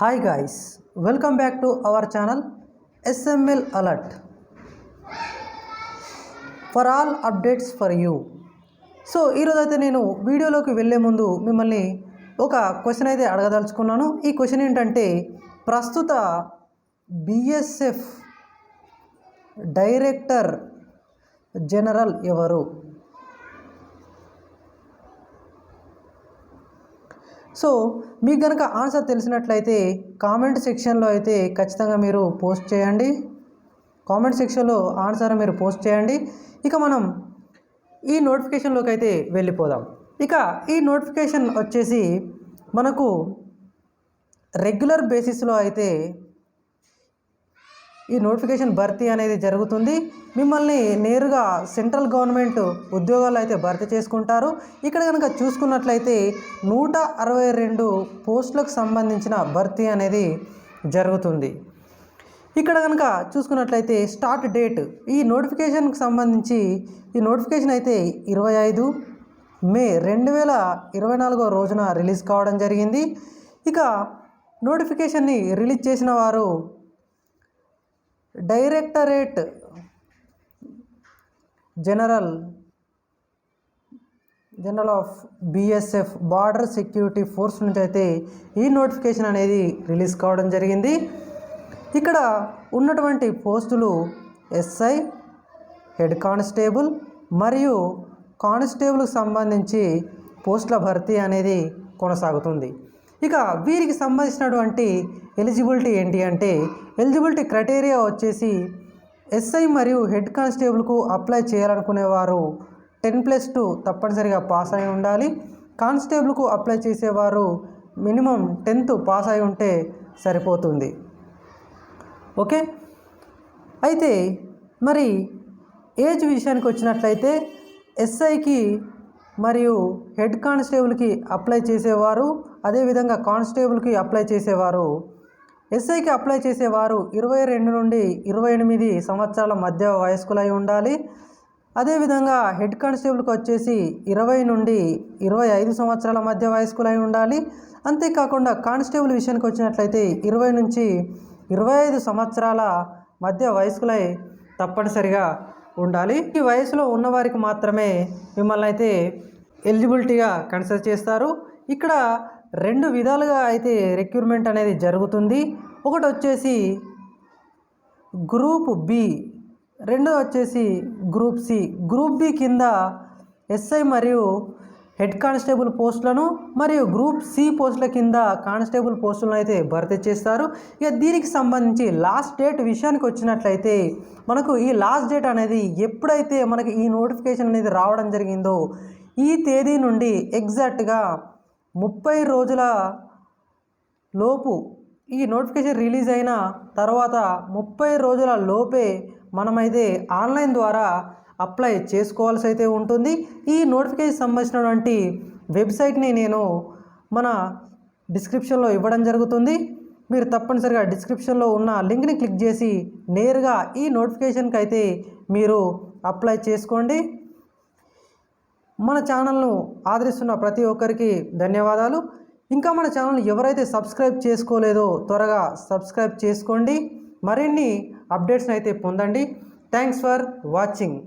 Hi guys welcome back to our channel SML alert for all updates for you so ఈరోజు అయితే నేను వీడియోలోకి వెళ్ళే ముందు మిమ్మల్ని ఒక క్వశ్చన్ అయితే అడగదలుచుకున్నాను. ఈ క్వశ్చన్ ఏంటంటే ప్రస్తుత బిఎస్ఎఫ్ డైరెక్టర్ జనరల్ ఎవరు? సో మీకు కనుక ఆన్సర్ తెలిసినట్లయితే కామెంట్ సెక్షన్లో అయితే ఖచ్చితంగా మీరు పోస్ట్ చేయండి. కామెంట్ సెక్షన్లో ఆన్సర్ మీరు పోస్ట్ చేయండి. ఇక మనం ఈ నోటిఫికేషన్లోకి అయితే వెళ్ళిపోదాం. ఇక ఈ నోటిఫికేషన్ వచ్చేసి మనకు రెగ్యులర్ బేసిస్లో అయితే ఈ నోటిఫికేషన్ భర్తీ అనేది జరుగుతుంది. మిమ్మల్ని నేరుగా సెంట్రల్ గవర్నమెంట్ ఉద్యోగాలు అయితే భర్తీ చేసుకుంటారు. ఇక్కడ కనుక చూసుకున్నట్లయితే నూట అరవై రెండు పోస్టులకు సంబంధించిన భర్తీ అనేది జరుగుతుంది. ఇక్కడ కనుక చూసుకున్నట్లయితే స్టార్ట్ డేట్ ఈ నోటిఫికేషన్కి సంబంధించి ఈ నోటిఫికేషన్ అయితే ఇరవై ఐదు మే రెండు వేల ఇరవై నాలుగో రోజున రిలీజ్ కావడం జరిగింది. ఇక నోటిఫికేషన్ని రిలీజ్ చేసిన వారు directorate general general of BSF border security force నుంచి అయితే ఈ నోటిఫికేషన్ అనేది రిలీజ్ కావడం జరిగింది. ఇక్కడ ఉన్నటువంటి పోస్టులు ఎస్ఐ హెడ్ కానిస్టేబుల్ మరియు కానిస్టేబుల్కి సంబంధించి పోస్టుల భర్తీ అనేది కొనసాగుతుంది. ఇక వీరికి సంబంధించినటువంటి ఎలిజిబిలిటీ ఏంటి అంటే ఎలిజిబిలిటీ క్రైటీరియా వచ్చేసి ఎస్ఐ మరియు హెడ్ కానిస్టేబుల్కు అప్లై చేయాలనుకునేవారు టెన్ ప్లస్ టూ తప్పనిసరిగా పాస్ అయి ఉండాలి. కానిస్టేబుల్కు అప్లై చేసేవారు మినిమం టెన్త్ పాస్ అయి ఉంటే సరిపోతుంది. ఓకే? అయితే మరి ఏజ్ విషయానికి వచ్చినట్లయితే ఎస్ఐకి మరియు హెడ్ కానిస్టేబుల్కి అప్లై చేసేవారు అదేవిధంగా కానిస్టేబుల్కి అప్లై చేసేవారు. ఎస్ఐకి అప్లై చేసేవారు ఇరవై రెండు నుండి ఇరవై ఎనిమిది సంవత్సరాల మధ్య వయస్కులై ఉండాలి. అదేవిధంగా హెడ్ కానిస్టేబుల్కి వచ్చేసి ఇరవై నుండి ఇరవై ఐదు సంవత్సరాల మధ్య వయస్కులై ఉండాలి. అంతేకాకుండా కానిస్టేబుల్ విషయానికి వచ్చినట్లయితే ఇరవై నుంచి ఇరవై ఐదు సంవత్సరాల మధ్య వయస్కులై తప్పనిసరిగా ఉండాలి. ఈ వయసులో ఉన్నవారికి మాత్రమే మిమ్మల్ని అయితే ఎలిజిబిలిటీగా కన్సిడర్ చేస్తారు. ఇక్కడ రెండు విధాలుగా అయితే రిక్రూట్మెంట్ అనేది జరుగుతుంది. ఒకటి వచ్చేసి గ్రూప్ బి రెండో వచ్చేసి గ్రూప్ సి. గ్రూప్ బి కింద ఎస్ఐ మరియు హెడ్ కానిస్టేబుల్ పోస్టులను మరియు గ్రూప్ సి పోస్టుల కింద కానిస్టేబుల్ పోస్టులను అయితే భర్తీ చేస్తారు. ఇక దీనికి సంబంధించి లాస్ట్ డేట్ విషయానికి వచ్చినట్లయితే మనకు ఈ లాస్ట్ డేట్ అనేది ఎప్పుడైతే మనకి ఈ నోటిఫికేషన్ అనేది రావడం జరిగిందో ఈ తేదీ నుండి ఎగ్జాక్ట్గా ముప్పై రోజుల లోపు ఈ నోటిఫికేషన్ రిలీజ్ అయిన తర్వాత ముప్పై రోజుల లోపే మనమైతే ఆన్లైన్ ద్వారా అప్లై చేసుకోవాల్సి అయితే ఉంటుంది. ఈ నోటిఫికేషన్ సంబంధించినటువంటి వెబ్సైట్ని నేను మన డిస్క్రిప్షన్లో ఇవ్వడం జరుగుతుంది. మీరు తప్పనిసరిగా డిస్క్రిప్షన్లో ఉన్న లింక్ని క్లిక్ చేసి నేరుగా ఈ నోటిఫికేషన్కి అయితే మీరు అప్లై చేసుకోండి. మన ఛానల్ను ఆదరిస్తున్న ప్రతి ఒక్కరికి ధన్యవాదాలు. ఇంకా మన ఛానల్ ఎవరైతే సబ్స్క్రైబ్ చేసుకోలేదో త్వరగా సబ్స్క్రైబ్ చేసుకోండి. మరిన్ని అప్డేట్స్ని అయితే పొందండి. Thanks for watching.